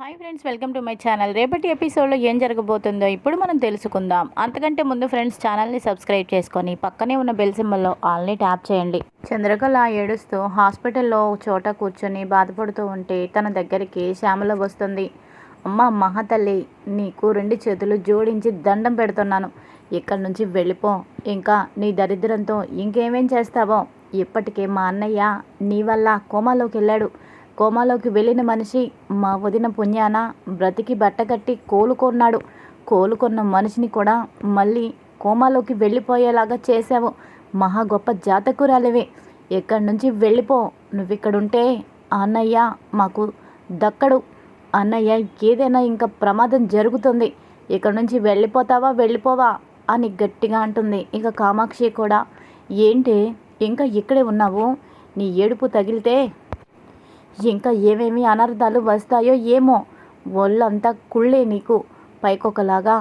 Hi friends welcome to my channel. రేపటి ఎపిసోడ్లో ఏం జరగబోతుందో ఇప్పుడు మనం తెలుసుకుందాం. అంతకంటే ముందు ఫ్రెండ్స్ ఛానల్ని సబ్స్క్రైబ్ చేసుకొని పక్కనే ఉన్న బెల్ సింబల్లో ఆల్ని ట్యాప్ చేయండి. చంద్రకళ ఏడుస్తూ హాస్పిటల్లో ఒక చోట కూర్చొని బాధపడుతూ ఉంటే తన దగ్గరికి శ్యామల వస్తుంది. అమ్మ మహాతల్లి నీకు రెండు చేతులు జోడించి దండం పెడుతున్నాను. ఇక్కడి నుంచి వెళ్ళిపో. ఇంకా నీ దరిద్రంతో ఇంకేమేం చేస్తావో? ఇప్పటికే మా అన్నయ్య నీ వల్ల కోమాలోకి వెళ్ళాడు కోమాలోకి వెళ్ళిన మనిషి మా వదిన పుణ్యాన బ్రతికి బట్టగట్టి కోలుకొన్నాడు. కోలుకొన్న మనిషిని కూడా మళ్ళీ కోమాలోకి వెళ్ళిపోయేలాగా చేశావు. మహా గొప్ప జాతకురాలివే. ఎక్కడి నుంచి వెళ్ళిపో? నువ్విక్కడుంటే అన్నయ్య మాకు దక్కడు. అన్నయ్య ఏదైనా ఇంకా ప్రమాదం జరుగుతుంది. ఇక్కడ నుంచి వెళ్ళిపోతావా? వెళ్ళిపోవా? అని గట్టిగా అంటుంది. ఇక కామాక్షి కూడా ఏంటి ఇంకా ఇక్కడే ఉన్నావు? నీ ఏడుపు తగిలితే ఇంకా ఏమేమి అనర్థాలు వస్తాయో ఏమో ఒళ్ళంతా కుళ్ళే నీకు. పైకొకలాగా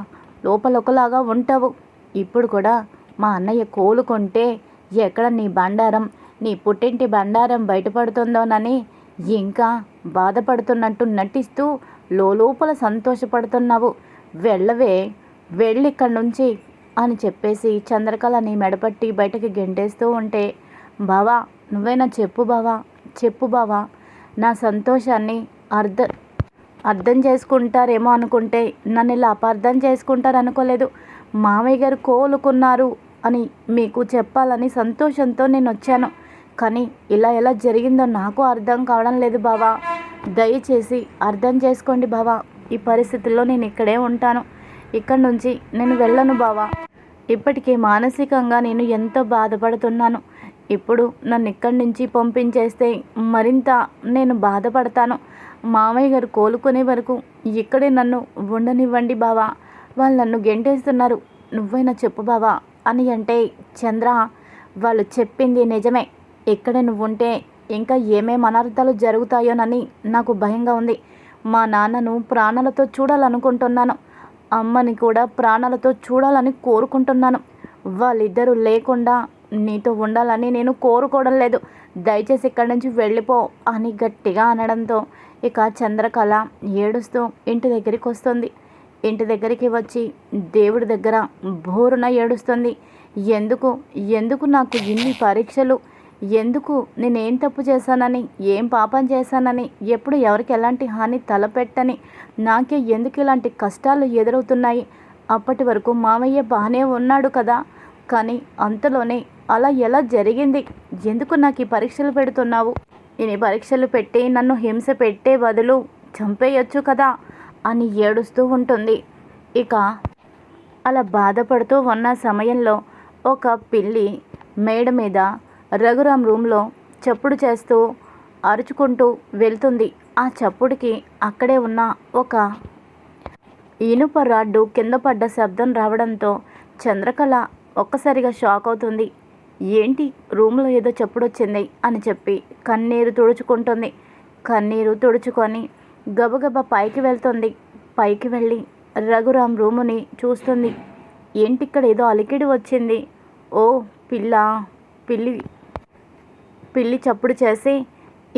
లోపలొకలాగా ఉంటావు. ఇప్పుడు కూడా మా అన్నయ్య కోలుకుంటే ఎక్కడ నీ బండారం? నీ పుట్టింటి బండారం బయటపడుతుందోనని ఇంకా బాధపడుతున్నట్టు నటిస్తూ లోపల సంతోషపడుతున్నావు. వెళ్ళవే వెళ్ళి ఇక్కడి నుంచి అని చెప్పేసి చంద్రకళని మెడపట్టి బయటకి గెంటేస్తూ ఉంటే బావా నువ్వైనా చెప్పు బావా చెప్పు బావా నా సంతోషాన్ని అర్థ అర్థం చేసుకుంటారేమో అనుకుంటే నన్ను ఇలా అపార్థం చేసుకుంటారు అనుకోలేదు మామయ్య గారు కోలుకున్నారు అని మీకు చెప్పాలని సంతోషంతో నేను వచ్చాను. కానీ ఇలా ఎలా జరిగిందో నాకు అర్థం కావడం లేదు బావా. దయచేసి అర్థం చేసుకోండి బావా. ఈ పరిస్థితుల్లో నేను ఇక్కడే ఉంటాను. ఇక్కడ నుంచి నేను వెళ్ళను బావా. ఇప్పటికే మానసికంగా నేను ఎంతో బాధపడుతున్నాను. ఇప్పుడు నన్ను ఇక్కడి నుంచి పంపించేస్తే మరింత నేను బాధపడతాను. మామయ్య గారు కోలుకునే వరకు ఇక్కడే నన్ను ఉండనివ్వండి బావా. వాళ్ళు నన్ను గెంటేస్తున్నారు. నువ్వైనా చెప్పు బావా అని అంటే చంద్ర వాళ్ళు చెప్పింది నిజమే. ఇక్కడే నువ్వు ఉంటే ఇంకా ఏమేం అనర్థాలు జరుగుతాయోనని నాకు భయంగా ఉంది. మా నాన్నను ప్రాణాలతో చూడాలనుకుంటున్నాను. అమ్మని కూడా ప్రాణాలతో చూడాలని కోరుకుంటున్నాను. వాళ్ళిద్దరూ లేకుండా నీతో ఉండాలని నేను కోరుకోవడం లేదు. దయచేసి ఇక్కడి నుంచి వెళ్ళిపో అని గట్టిగా అనడంతో ఇక చంద్రకళ ఏడుస్తూ ఇంటి దగ్గరికి వస్తుంది. ఇంటి దగ్గరికి వచ్చి దేవుడి దగ్గర బోరున ఏడుస్తుంది. ఎందుకు? ఎందుకు నాకు ఇన్ని పరీక్షలు? ఎందుకు నేనేం తప్పు చేశానని ఏం పాపం చేశానని ఎప్పుడు ఎవరికి ఎలాంటి హాని తలపెట్టని నాకే ఎందుకు ఇలాంటి కష్టాలు ఎదురవుతున్నాయి? అప్పటి వరకు మామయ్య బాగానే ఉన్నాడు కదా. కానీ అంతలోనే అలా ఎలా జరిగింది? ఎందుకు నాకు ఈ పరీక్షలు పెడుతున్నావు? నేను ఈ పరీక్షలు పెట్టి నన్ను హింస పెట్టే బదులు చంపేయొచ్చు కదా? అని ఏడుస్తూ ఉంటుంది. ఇక అలా బాధపడుతూ ఉన్న సమయంలో ఒక పిల్లి మేడ మీద రఘురామ్ రూమ్లో చప్పుడు చేస్తూ అరుచుకుంటూ వెళ్తుంది. ఆ చప్పుడుకి అక్కడే ఉన్న ఒక ఇనుప రాడ్డు కింద పడ్డ శబ్దం రావడంతో చంద్రకళ ఒక్కసారిగా షాక్ అవుతుంది. ఏంటి? రూమ్లో ఏదో చప్పుడు వచ్చింది అని చెప్పి కన్నీరు తుడుచుకుంటుంది. కన్నీరు తుడుచుకొని గబగబా పైకి వెళ్తుంది. పైకి వెళ్ళి రఘురామ్ రూముని చూస్తుంది. ఏంటి ఇక్కడ ఏదో అలికిడి వచ్చింది? ఓ పిల్ల పిల్లి పిల్లి చప్పుడు చేసి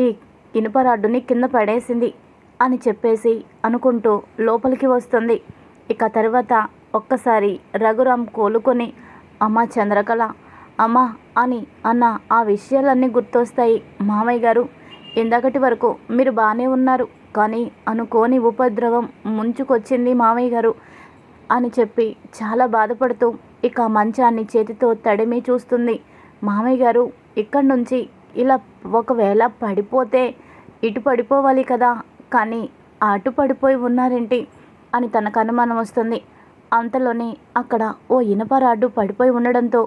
ఈ ఇనుప రాడ్డుని కింద పడేసింది అని చెప్పేసి అనుకుంటూ లోపలికి వస్తుంది. ఇక తర్వాత ఒక్కసారి రఘురామ్ కోలుకొని అమ్మా చంద్రకళ. అమ్మా అని అన్న ఆ విషయాలన్నీ గుర్తొస్తాయి మామయ్య గారు. ఇందకటి వరకు మీరు బాగానే ఉన్నారు కానీ అనుకోని ఉపద్రవం ముంచుకొచ్చింది మామయ్య గారు అని చెప్పి చాలా బాధపడుతూ ఇక మంచాన్ని చేతితో తడిమి చూస్తుంది మామయ్య గారు. ఇక్కడి నుంచి ఇలా ఒకవేళ పడిపోతే ఇటు పడిపోవాలి కదా కానీ అటు పడిపోయి ఉన్నారేంటి అని తనకు అనుమానం వస్తుంది. అంతలోనే అక్కడ ఓ ఇనప రాడ్డు పడిపోయి ఉండడంతో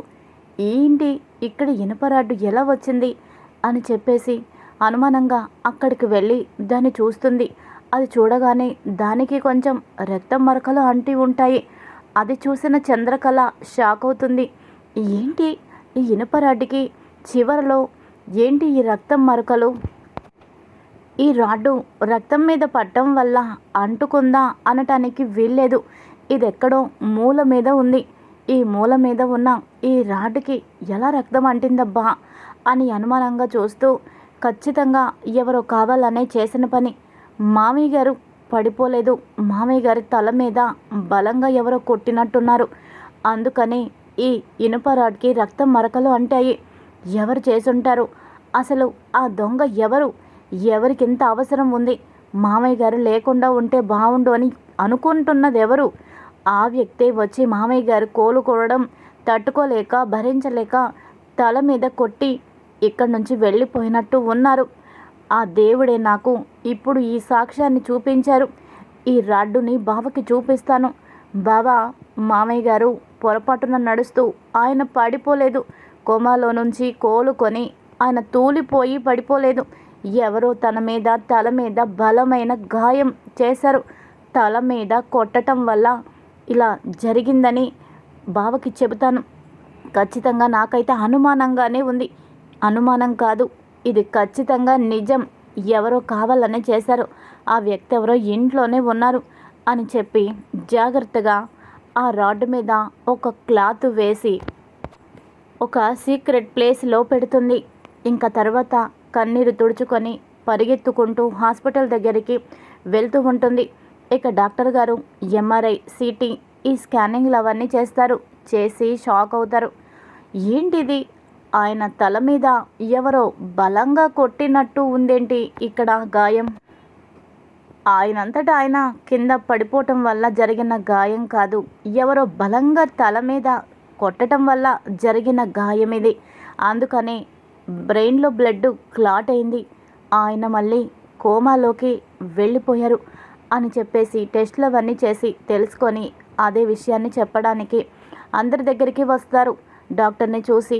ఏంటి ఇక్కడ ఇనప రాడ్డు ఎలా వచ్చింది? అని చెప్పేసి అనుమానంగా అక్కడికి వెళ్ళి దాన్ని చూస్తుంది. అది చూడగానే దానికి కొంచెం రక్తం మరకలు అంటి ఉంటాయి. అది చూసిన చంద్రకళ షాక్ అవుతుంది. ఏంటి? ఈ ఇనుప రాడ్డుకి చివరలో ఏంటి ఈ రక్తం మరకలు? ఈ రాడ్డు రక్తం మీద పట్టడం వల్ల అంటుకుందా? అనటానికి వీల్లేదు. ఇది ఎక్కడో మూల మీద ఉంది. ఈ మూల మీద ఉన్న ఈ రాడ్డుకి ఎలా రక్తం అంటిందబ్బా అని అనుమానంగా చూస్తూ ఖచ్చితంగా ఎవరో కావాలనే చేసిన పని. మామయ్య గారు పడిపోలేదు. మామయ్య గారి తల మీద బలంగా ఎవరో కొట్టినట్టున్నారు. అందుకని ఈ ఇనుప రాడ్కి రక్తం మరకలు అంటాయి. ఎవరు చేసుంటారు? అసలు ఆ దొంగ ఎవరు? ఎవరికి ఇంత అవసరం ఉంది? మామయ్య గారు లేకుండా ఉంటే బాగుండు అని అనుకుంటున్నది ఎవరు ఆ వ్యక్తే వచ్చి మామయ్య గారు కోలుకోవడం తట్టుకోలేక భరించలేక తల మీద కొట్టి ఇక్కడి నుంచి వెళ్ళిపోయినట్టు ఉన్నారు. ఆ దేవుడే నాకు ఇప్పుడు ఈ సాక్ష్యాన్ని చూపించారు. ఈ రాడ్డుని బావకి చూపిస్తాను. బావా మామయ్య గారు పొరపాటున నడుస్తూ ఆయన పడిపోలేదు. కోమాలో నుంచి కోలుకొని ఆయన తూలిపోయి పడిపోలేదు. ఎవరో తన మీద తల మీద బలమైన గాయం చేశారు. తల మీద కొట్టడం వల్ల ఇలా జరిగిందని బావకి చెబుతాను. ఖచ్చితంగా నాకైతే అనుమానంగానే ఉంది. అనుమానం కాదు. ఇది ఖచ్చితంగా నిజం. ఎవరో కావాలనే చేశారు. ఆ వ్యక్తి ఎవరో ఇంట్లోనే ఉన్నారు అని చెప్పి జాగ్రత్తగా ఆ రాడ్ మీద ఒక క్లాత్ వేసి ఒక సీక్రెట్ ప్లేస్లో పెడుతుంది. ఇంకా తర్వాత కన్నీరు తుడుచుకొని పరిగెత్తుకుంటూ హాస్పిటల్ దగ్గరికి వెళ్తూ ఉంటుంది. ఇక డాక్టర్ గారు ఎంఆర్ఐ సిటీ ఈ స్కానింగ్లు అవన్నీ చేస్తారు. చేసి షాక్ అవుతారు. ఏంటిది? ఆయన తల మీద ఎవరో బలంగా కొట్టినట్టు ఉందేంటి ఇక్కడ గాయం? ఆయనంతటా ఆయన కింద పడిపోవటం వల్ల జరిగిన గాయం కాదు. ఎవరో బలంగా తల మీద కొట్టడం వల్ల జరిగిన గాయం ఇది. అందుకని బ్రెయిన్లో బ్లడ్ క్లాట్ అయింది. ఆయన మళ్ళీ కోమాలోకి వెళ్ళిపోయారు. అని చెప్పేసి టెస్ట్లు అవన్నీ చేసి తెలుసుకొని అదే విషయాన్ని చెప్పడానికి అందరి దగ్గరికి వస్తారు. డాక్టర్ని చూసి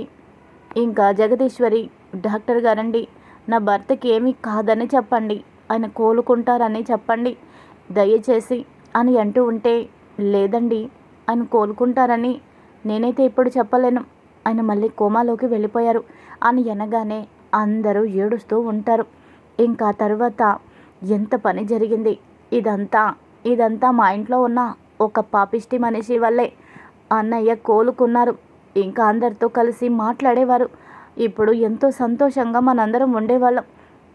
ఇంకా జగదీశ్వరి డాక్టర్ గారండి నా భర్తకి ఏమీ కాదని చెప్పండి. ఆయన కోలుకుంటారని చెప్పండి. దయచేసి అని అంటూ ఉంటే లేదండి ఆయన కోలుకుంటారని నేనైతే ఇప్పుడు చెప్పలేను. ఆయన మళ్ళీ కోమాలోకి వెళ్ళిపోయారు అని అనగానే అందరూ ఏడుస్తూ ఉంటారు. ఇంకా తర్వాత ఎంత పని జరిగింది? ఇదంతా ఇదంతా మా ఇంట్లో ఉన్న ఒక పాపిష్టి మనిషి వల్లే అన్నయ్య కోలుకున్నారు. ఇంకా అందరితో కలిసి మాట్లాడేవారు. ఇప్పుడు ఎంతో సంతోషంగా మనందరం ఉండేవాళ్ళం.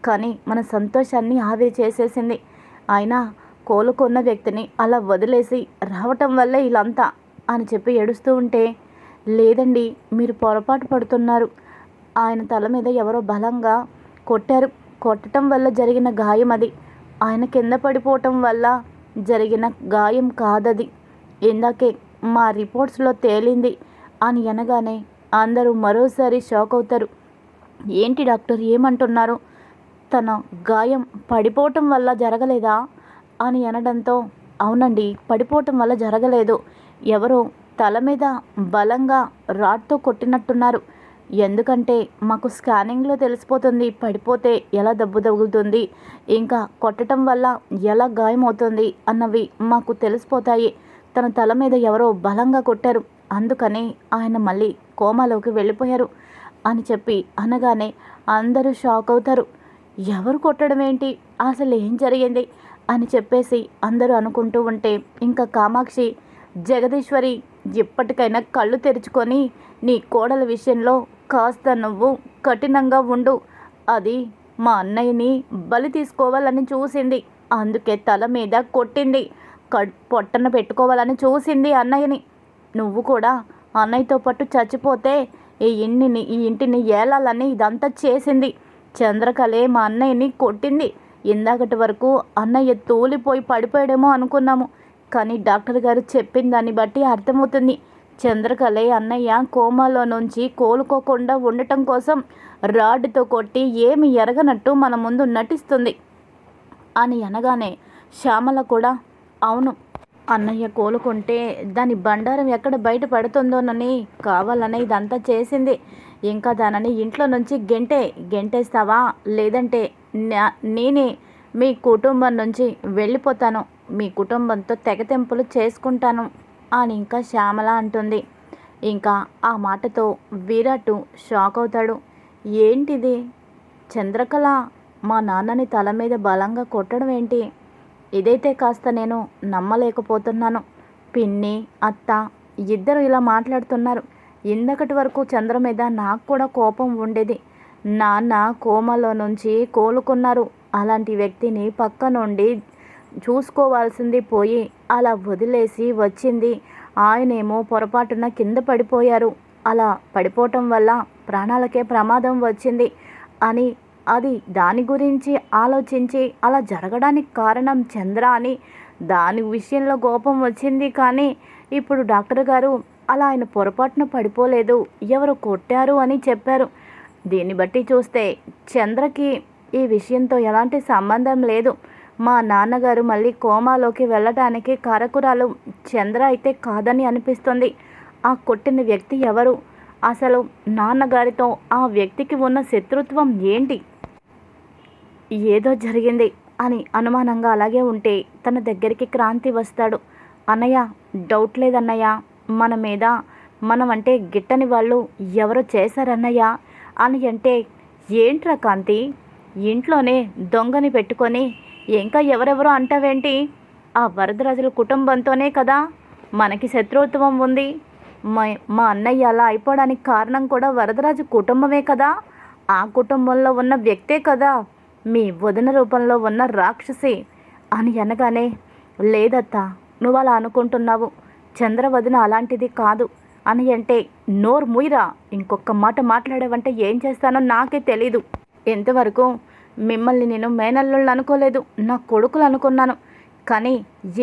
కానీ మన సంతోషాన్ని ఆవిరి చేసేసింది. అయినా కోలుకున్న వ్యక్తిని అలా వదిలేసి రావటం వల్లే ఇలాంతా అని చెప్పి ఏడుస్తూ ఉంటే లేదండి మీరు పొరపాటు పడుతున్నారు. ఆయన తల మీద ఎవరో బలంగా కొట్టారు. కొట్టడం వల్ల జరిగిన గాయం అది. ఆయన కింద పడిపోవటం వల్ల జరిగిన గాయం కాదది. ఇందాకే మా రిపోర్ట్స్లో తేలింది అని అనగానే అందరూ మరోసారి షాక్ అవుతారు. ఏంటి డాక్టర్ ఏమంటున్నారు? తన గాయం పడిపోవటం వల్ల జరగలేదా? అని అనడంతో అవునండి పడిపోవటం వల్ల జరగలేదు. ఎవరో తల మీద బలంగా రాడ్తో కొట్టినట్టున్నారు. ఎందుకంటే మాకు స్కానింగ్లో తెలిసిపోతుంది పడిపోతే ఎలా దెబ్బ తగులుతుంది ఇంకా కొట్టడం వల్ల ఎలా గాయమవుతుంది అన్నవి మాకు తెలిసిపోతాయి. తన తల మీద ఎవరో బలంగా కొట్టారు. అందుకని ఆయన మళ్ళీ కోమాలోకి వెళ్ళిపోయారు అని చెప్పి అనగానే అందరూ షాక్ అవుతారు. ఎవరు కొట్టడం ఏంటి? అసలు ఏం జరిగింది? అని చెప్పేసి అందరూ అనుకుంటూ ఉంటే ఇంకా కామాక్షి జగదీశ్వరి ఇప్పటికైనా కళ్ళు తెరుచుకొని నీ కోడల విషయంలో కాస్త నువ్వు కఠినంగా ఉండు. అది మా అన్నయ్యని బలి తీసుకోవాలని చూసింది. అందుకే తల మీద కొట్టింది. పొట్టన పెట్టుకోవాలని చూసింది అన్నయ్యని. నువ్వు కూడా అన్నయ్యతో పాటు చచ్చిపోతే ఈ ఇంటిని ఈ ఇంటిని ఏలాలని ఇదంతా చేసింది. చంద్రకళే మా అన్నయ్యని కొట్టింది. ఇందాకటి వరకు అన్నయ్య తూలిపోయి పడిపోయాడేమో అనుకున్నాము. కానీ డాక్టర్ గారు చెప్పిన దాన్ని బట్టి అర్థమవుతుంది. చంద్రకళ అన్నయ్య కోమాలో నుంచి కోలుకోకుండా ఉండటం కోసం రాడ్డుతో కొట్టి ఏమి ఎరగనట్టు మన ముందు నటిస్తుంది. అని అనగానే శ్యామల కూడా అవును అన్నయ్య కోలుకుంటే దాని బండారం ఎక్కడ బయట పడుతుందోనని కావాలనే ఇదంతా చేసింది. ఇంకా దానని ఇంట్లో నుంచి గెంటే గెంటేస్తావా? లేదంటే నేనే మీ కుటుంబం నుంచి వెళ్ళిపోతాను. మీ కుటుంబంతో తెగతెంపులు చేసుకుంటాను. అని ఇంకా శ్యామల అంటుంది. ఇంకా ఆ మాటతో విరాట్ షాక్ అవుతాడు. ఏంటిది? చంద్రకళ మా నాన్నని తల మీద బలంగా కొట్టడం ఏంటి? ఇదైతే కాస్త నేను నమ్మలేకపోతున్నాను. పిన్ని అత్త ఇద్దరు ఇలా మాట్లాడుతున్నారు. ఇందకటి వరకు చంద్ర మీద నాకు కూడా కోపం ఉండేది. నాన్న కోమలో నుంచి కోలుకున్నారు. అలాంటి వ్యక్తిని పక్క నుండి చూసుకోవాల్సింది పోయి అలా వదిలేసి వచ్చింది. ఆయనేమో పొరపాటున కింద పడిపోయారు. అలా పడిపోవటం వల్ల ప్రాణాలకే ప్రమాదం వచ్చింది అని అది దాని గురించి ఆలోచించి అలా జరగడానికి కారణం చంద్ర అని దాని విషయంలో కోపం వచ్చింది కానీ ఇప్పుడు డాక్టర్ గారు అలా ఆయన పొరపాటున పడిపోలేదు ఎవరు కొట్టారు అని చెప్పారు. దీన్ని బట్టి చూస్తే చంద్రకి ఈ విషయంతో ఎలాంటి సంబంధం లేదు. మా నాన్నగారు మళ్ళీ కోమాలోకి వెళ్ళడానికి కారకురాలు చంద్ర అయితే కాదని అనిపిస్తుంది. ఆ కొట్టిన వ్యక్తి ఎవరు? అసలు నాన్నగారితో ఆ వ్యక్తికి ఉన్న శత్రుత్వం ఏంటి? ఏదో జరిగింది అని అనుమానంగా అలాగే ఉంటే తన దగ్గరికి క్రాంతి వస్తాడు. అన్నయ్య డౌట్ లేదన్నయ్య. మన మీద మనం అంటే గిట్టని వాళ్ళు ఎవరు చేశారన్నయ్య? అని అంటే ఏంట్రా కాంతి ఇంట్లోనే దొంగని పెట్టుకొని ఇంకా ఎవరెవరో అంటావేంటి? ఆ వరదరాజుల కుటుంబంతోనే కదా మనకి శత్రుత్వం ఉంది. మా మా అన్నయ్య అలా అయిపోవడానికి కారణం కూడా వరదరాజు కుటుంబమే కదా. ఆ కుటుంబంలో ఉన్న వ్యక్తే కదా మీ వదిన రూపంలో ఉన్న రాక్షసి అని అనగానే లేదత్తా నువ్వు అలా అనుకుంటున్నావు. చంద్రవదిన అలాంటిది కాదు. అని అంటే నోరు ముయిరా ఇంకొక మాట మాట్లాడావంటే ఏం చేస్తానో నాకే తెలీదు. ఎంతవరకు మిమ్మల్ని నేను మేనల్లుళ్ళు అనుకోలేదు. నా కొడుకులు అనుకున్నాను. కానీ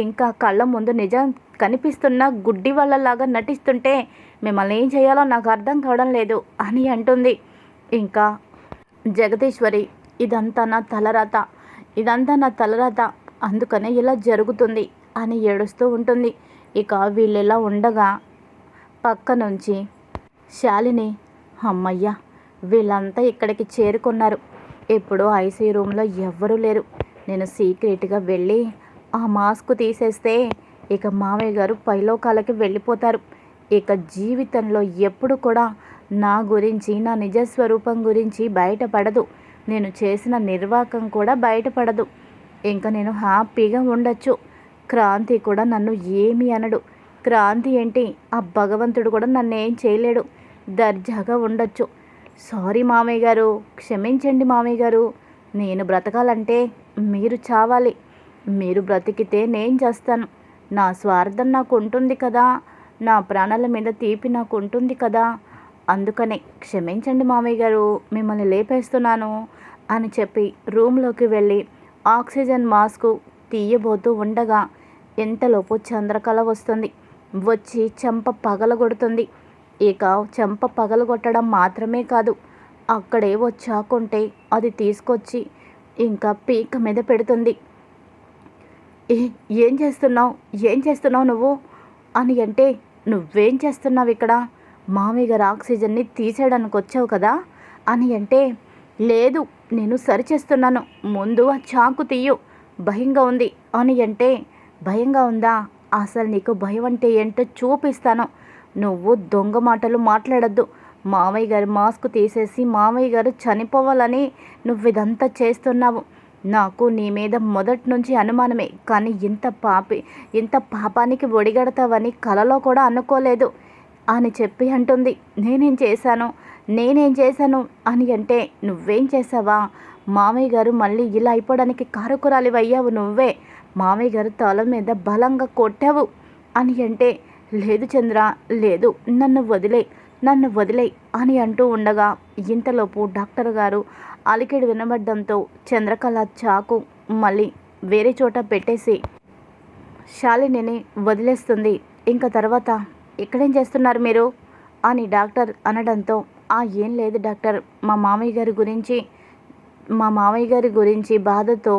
ఇంకా కళ్ళ ముందు నిజం కనిపిస్తున్న గుడ్డి వాళ్ళలాగా నటిస్తుంటే మిమ్మల్ని ఏం చేయాలో నాకు అర్థం కావడం లేదు అని అంటుంది. ఇంకా జగదీశ్వరి ఇదంతా నా తలరాత. ఇదంతా నా తలరాత. అందుకనే ఇలా జరుగుతుంది అని ఏడుస్తూ ఉంటుంది. ఇక వీళ్ళు ఇలా ఉండగా పక్క నుంచి శాలిని అమ్మయ్య వీళ్ళంతా ఇక్కడికి చేరుకున్నారు. ఇప్పుడు ఐసీ రూమ్లో ఎవ్వరూ లేరు. నేను సీక్రెట్గా వెళ్ళి ఆ మాస్క్ తీసేస్తే ఇక మామయ్య గారు పైలోకాలకి వెళ్ళిపోతారు. ఇక జీవితంలో ఎప్పుడు కూడా నా గురించి నా నిజస్వరూపం గురించి బయటపడదు. నేను చేసిన నిర్వాకం కూడా బయటపడదు. ఇంకా నేను హ్యాపీగా ఉండొచ్చు. క్రాంతి కూడా నన్ను ఏమి అనడు. క్రాంతి ఏంటి? ఆ భగవంతుడు కూడా నన్ను ఏం చేయలేడు. దర్జాగా ఉండొచ్చు. సారీ మామయ్య గారు క్షమించండి మామయ్య గారు. నేను బ్రతకాలంటే మీరు చావాలి. మీరు బ్రతికితే నేను చేస్తాను. నా స్వార్థం నాకు ఉంటుంది కదా. నా ప్రాణాల మీద తీపి నాకు ఉంటుంది కదా. అందుకనే క్షమించండి మామయ్య గారు మిమ్మల్ని లేపేస్తున్నాను అని చెప్పి రూమ్లోకి వెళ్ళి ఆక్సిజన్ మాస్క్ తీయబోతూ ఉండగా ఎంతలోపు చంద్రకళ వస్తుంది. వచ్చి చెంప పగలగొడుతుంది. ఇక చెంప పగలగొట్టడం మాత్రమే కాదు అక్కడే వచ్చాకుంటే అది తీసుకొచ్చి ఇంకా పీక మీద పెడుతుంది. ఏ ఏం చేస్తున్నావు? ఏం చేస్తున్నావు నువ్వు? అని అంటే నువ్వేం చేస్తున్నావు ఇక్కడ? మామయ్య గారు ఆక్సిజన్ని తీసేయడానికి వచ్చావు కదా? అని అంటే లేదు నేను సరిచేస్తున్నాను. ముందు ఆ చాకు తీయు. భయంగా ఉంది. అని అంటే భయంగా ఉందా? అసలు నీకు భయం అంటే ఏంటో చూపిస్తాను. నువ్వు దొంగ మాటలు మాట్లాడద్దు. మామయ్య గారు మాస్క్ తీసేసి మామయ్య గారు చనిపోవాలని నువ్వు ఇదంతా చేస్తున్నావు. నాకు నీ మీద మొదటి నుంచి అనుమానమే. కానీ ఇంత పాపి ఇంత పాపానికి ఒడిగడతావని కలలో కూడా అనుకోలేదు. అని చెప్పి అంటుంది. నేనేం చేశాను? నేనేం చేశాను? అని అంటే నువ్వేం చేసావా మామయ్య గారు మళ్ళీ ఇలా అయిపోవడానికి కారకురాలివి అయ్యావు నువ్వే. మామయ్య గారు తల మీద బలంగా కొట్టావు. అని అంటే లేదు చంద్ర లేదు నన్ను వదిలే నన్ను వదిలే అని అంటూ ఉండగా ఇంతలోపు డాక్టర్ గారు అలికిడి వినబడ్డంతో చంద్రకళ చాకు మళ్ళీ వేరే చోట పెట్టేసి శాలినిని వదిలేస్తుంది ఇంకా తర్వాత ఇక్కడేం చేస్తున్నారు మీరు? అని డాక్టర్ అనడంతో ఆ ఏం లేదు డాక్టర్ మా మామయ్య గారి గురించి మా మామయ్య గారి గురించి బాధతో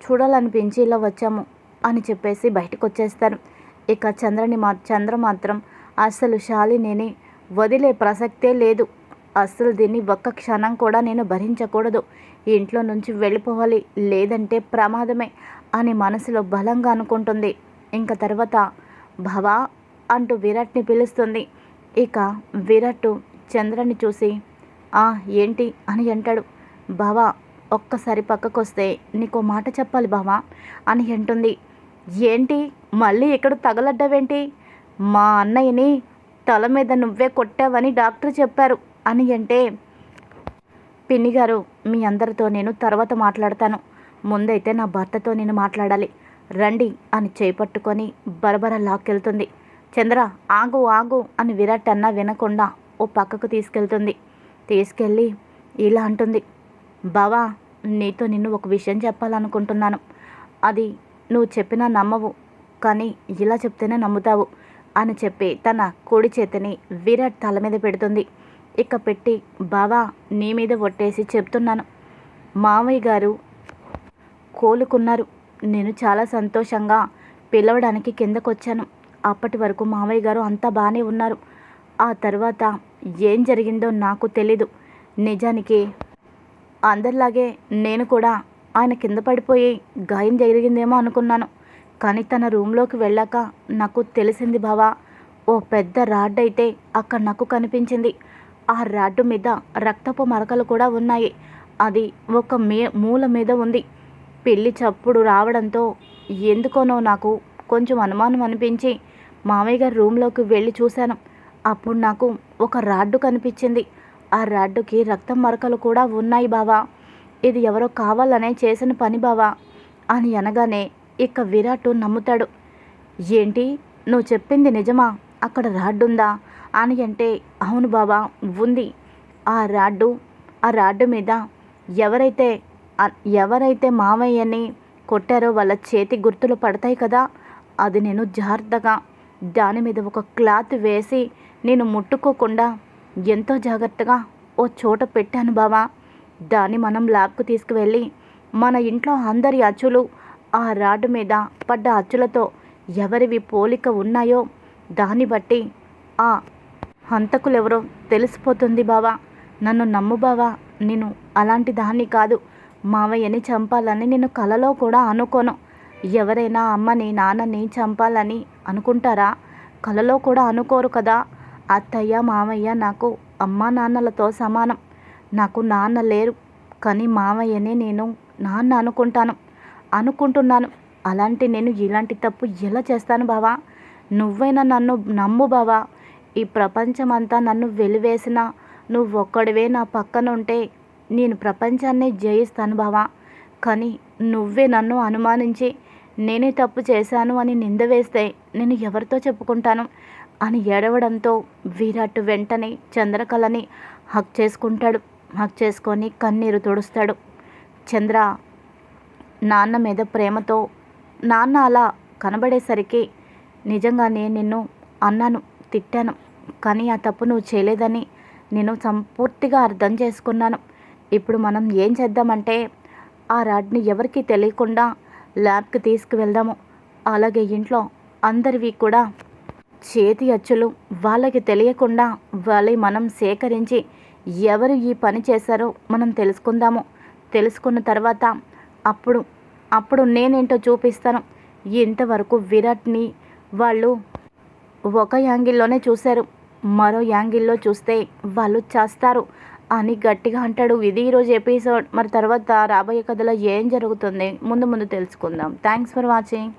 చూడాలనిపించి ఇలా వచ్చాము అని చెప్పేసి బయటకు వచ్చేస్తారు ఇక చంద్రని మా చంద్ర మాత్రం అస్సలు శాలినిని వదిలే ప్రసక్తే లేదు. అస్సలు దీన్ని ఒక్క క్షణం కూడా నేను భరించకూడదు. ఇంట్లో నుంచి వెళ్ళిపోవాలి లేదంటే ప్రమాదమే అని మనసులో బలంగా అనుకుంటుంది. ఇంకా తర్వాత భవా అంటూ విరాట్ని పిలుస్తుంది. ఇక విరాట్ చంద్రని చూసి ఆ ఏంటి? అని అంటాడు. బావా ఒక్కసారి పక్కకొస్తే నీకు మాట చెప్పాలి బావా అని అంటుంది. ఏంటి? మళ్ళీ ఇక్కడ తగలడ్డావేంటి? మా అన్నయ్యని తల మీద నువ్వే కొట్టావని డాక్టర్ చెప్పారు అని అంటే పిన్ని గారు మీ అందరితో నేను తర్వాత మాట్లాడతాను. ముందైతే నా భర్తతో నేను మాట్లాడాలి. రండి అని చేపట్టుకొని బరబర లాక్కెళ్తుంది. చంద్ర ఆగు ఆగు అని విరాట్ అన్న వినకుండా ఓ పక్కకు తీసుకెళ్తుంది. తీసుకెళ్ళి ఇలా అంటుంది. బావా నీతో నిన్ను ఒక విషయం చెప్పాలనుకుంటున్నాను. అది నువ్వు చెప్పినా నమ్మవు. కానీ ఇలా చెప్తేనే నమ్ముతావు అని చెప్పి తన కుడి చేతిని విరాట్ తల మీద పెడుతుంది. ఇక పెట్టి బావా నీ మీద ఒట్టేసి చెప్తున్నాను. మావయ్య గారు కోలుకున్నారు. నేను చాలా సంతోషంగా పిలవడానికి కిందకొచ్చాను. అప్పటి వరకు మావయ్య గారు అంతా బాగానే ఉన్నారు. ఆ తర్వాత ఏం జరిగిందో నాకు తెలీదు. నిజానికి అందరిలాగే నేను కూడా ఆయన కింద పడిపోయి గాయం జరిగిందేమో అనుకున్నాను. కానీ తన రూమ్లోకి వెళ్ళాక నాకు తెలిసింది బావా ఓ పెద్ద రాడ్ అయితే అక్కడ నాకు కనిపించింది. ఆ రాడ్డు మీద రక్తపు మరకలు కూడా ఉన్నాయి. అది ఒక మే మూల మీద ఉంది. పెళ్ళి చప్పుడు రావడంతో ఎందుకోనో నాకు కొంచెం అనుమానం అనిపించి మామయ్య గారి రూమ్లోకి వెళ్ళి చూశాను. అప్పుడు నాకు ఒక రాడ్డు కనిపించింది. ఆ రాడ్డుకి రక్తం మరకలు కూడా ఉన్నాయి బావా. ఇది ఎవరో కావాలనే చేసిన పని బావా అని అనగానే ఇక విరాట్ నమ్ముతాడు. ఏంటి? నువ్వు చెప్పింది నిజమా? అక్కడ రాడ్డుందా అని అంటే అవును బాబా ఉంది. ఆ రాడ్డు ఆ రాడ్డు మీద ఎవరైతే ఎవరైతే మావయ్యని కొట్టారో వాళ్ళ చేతి గుర్తులు పడతాయి కదా అది నేను జాగ్రత్తగా దాని మీద ఒక క్లాత్ వేసి నేను ముట్టుకోకుండా ఎంతో జాగ్రత్తగా ఓ చోట పెట్టాను బావా. దాన్ని మనం ల్యాబ్కు తీసుకువెళ్ళి మన ఇంట్లో అందరి అచ్చులు ఆ రాడ్డు మీద పడ్డ అచ్చులతో ఎవరివి పోలిక ఉన్నాయో దాన్ని బట్టి ఆ హంతకులెవరో తెలిసిపోతుంది బావా. నన్ను నమ్ము బావా నేను అలాంటి దాన్ని కాదు. మావయ్యని చంపాలని నేను కలలో కూడా అనుకోను. ఎవరైనా అమ్మని నాన్నని చంపాలని అనుకుంటారా? కలలో కూడా అనుకోరు కదా. అత్తయ్య మామయ్య నాకు అమ్మ నాన్నలతో సమానం. నాకు నాన్న లేరు కానీ మామయ్యనే నేను నాన్న అనుకుంటాను. అనుకుంటున్నాను. అలాంటి నేను ఇలాంటి తప్పు ఎలా చేస్తాను బావా? నువ్వైనా నన్ను నమ్ము బావా. ఈ ప్రపంచమంతా నన్ను వెలివేసినా నువ్వు ఒక్కడివే నా పక్కన ఉంటే నేను ప్రపంచాన్ని జయిస్తాను బావా. కానీ నువ్వే నన్ను అనుమానించి నేనే తప్పు చేశాను అని నింద వేస్తే నేను ఎవరితో చెప్పుకుంటాను? అని ఏడవడంతో విరాట్ వెంటనే చంద్రకళని హక్ చేసుకుంటాడు. హక్ చేసుకొని కన్నీరు తుడుస్తాడు. చంద్ర నాన్న మీద ప్రేమతో నాన్న అలా కనబడేసరికి నిజంగా నేను నిన్ను అన్నాను తిట్టాను. కానీ ఆ తప్పు నువ్వు చేయలేదని నేను సంపూర్తిగా అర్థం చేసుకున్నాను. ఇప్పుడు మనం ఏం చేద్దామంటే ఆ రాడ్ని ఎవరికి తెలియకుండా ల్యాబ్కి తీసుకువెళ్దాము. అలాగే ఇంట్లో అందరివి కూడా చేతి అచ్చులు వాళ్ళకి తెలియకుండా వాళ్ళని మనం సేకరించి ఎవరు ఈ పని చేశారో మనం తెలుసుకుందాము. తెలుసుకున్న తర్వాత అప్పుడు అప్పుడు నేనేంటో చూపిస్తాను. ఇంతవరకు విరాట్ని వాళ్ళు ఒక యాంగిల్లోనే చూశారు. మరో యాంగిల్లో చూస్తే వాళ్ళు చేస్తారు అని గట్టిగా అంటాడు. ఇది ఈరోజు ఎపిసోడ్. మరి తర్వాత రాబోయే కథలో ఏం జరుగుతుంది? ముందు ముందు తెలుసుకుందాం. Thanks for watching.